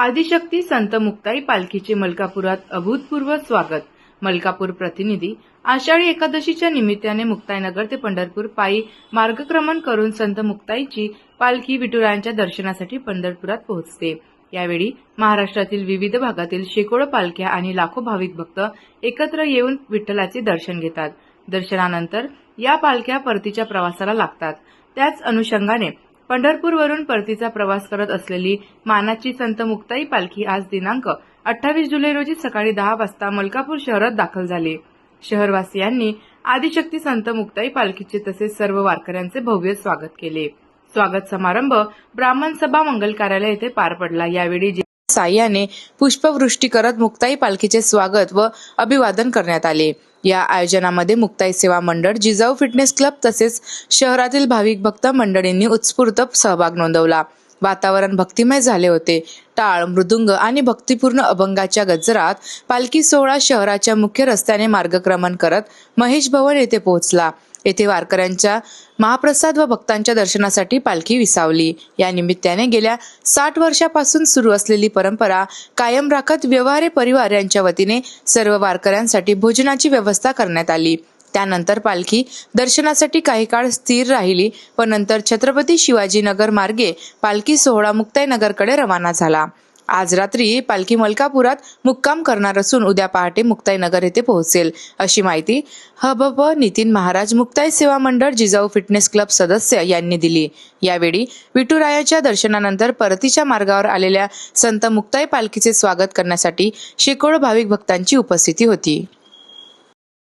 आदिशक्ती संत मुक्ताई पालखीचे मलकापुरात अभूतपूर्व स्वागत. मलकापूर प्रतिनिधी आषाढी एकादशीच्या निमित्ताने मुक्ताईनगर ते पंढरपूर पायी मार्गक्रमण करून संत मुक्ताईची पालखी विठुरायांच्या दर्शनासाठी पंढरपुरात पोहोचते. यावेळी महाराष्ट्रातील विविध भागातील शेकडो पालख्या आणि लाखो भाविक भक्त एकत्र येऊन विठ्ठलाचे दर्शन घेतात. दर्शनानंतर या पालख्या परतीच्या प्रवासाला लागतात. त्याच अनुषंगाने पंढरपूरवरून परतीचा प्रवास करत असलेली मानाची संत मुक्ताई पालखी आज दिनांक अठ्ठावीस जुलै रोजी सकाळी दहा वाजता मलकापूर शहरात दाखल झाली. शहरवासियांनी आदिशक्ती संत मुक्ताई पालखीचे तसेच सर्व वारकऱ्यांचे भव्य स्वागत केले. स्वागत समारंभ ब्राह्मण सभा मंगल कार्यालय येथे पार पडला. यावेळी साह्याने पुष्पवृष्टी करत मुक्ताई पालखीचे स्वागत व अभिवादन करण्यात आले. या आयोजनामध्ये मुक्ताई सेवा मंडळ जिजाऊ फिटनेस क्लब तसेच शहरातील भाविक भक्त मंडळींनी उत्स्फूर्त सहभाग नोंदवला. वातावरण भक्तिमय झाले होते. टाळ मृदुंग आणि भक्तिपूर्ण अभंगाच्या गजरात पालखी सोहळा शहराच्या मुख्य रस्त्याने मार्गक्रमण करत महेश भवन येथे पोहोचला. येथे वारकऱ्यांच्या महाप्रसाद व भक्तांच्या दर्शनासाठी पालखी विसावली. या निमित्ताने गेल्या साठ वर्षापासून सुरू असलेली परंपरा कायम राखत व्यवहारे परिवार यांच्या वतीने सर्व वारकऱ्यांसाठी भोजनाची व्यवस्था करण्यात आली. त्यानंतर पालखी दर्शनासाठी काही काळ स्थिर राहिली व नंतर छत्रपती शिवाजीनगर मार्गे पालखी सोहळा मुक्ताईनगरकडे रवाना झाला. आज रात्री पालखी मलकापुरात मुक्काम करणार असून उद्या पहाटे मुक्ताईनगर येथे पोहोचेल. अशी माहिती हबप नितीन महाराज मुक्ताई सेवा मंडळ जिजाऊ फिटनेस क्लब सदस्य यांनी दिली. यावेळी विठुरायाच्या दर्शनानंतर परतीच्या मार्गावर आलेल्या संत मुक्ताई पालखीचे स्वागत करण्यासाठी शेकडो भाविक भक्तांची उपस्थिती होती.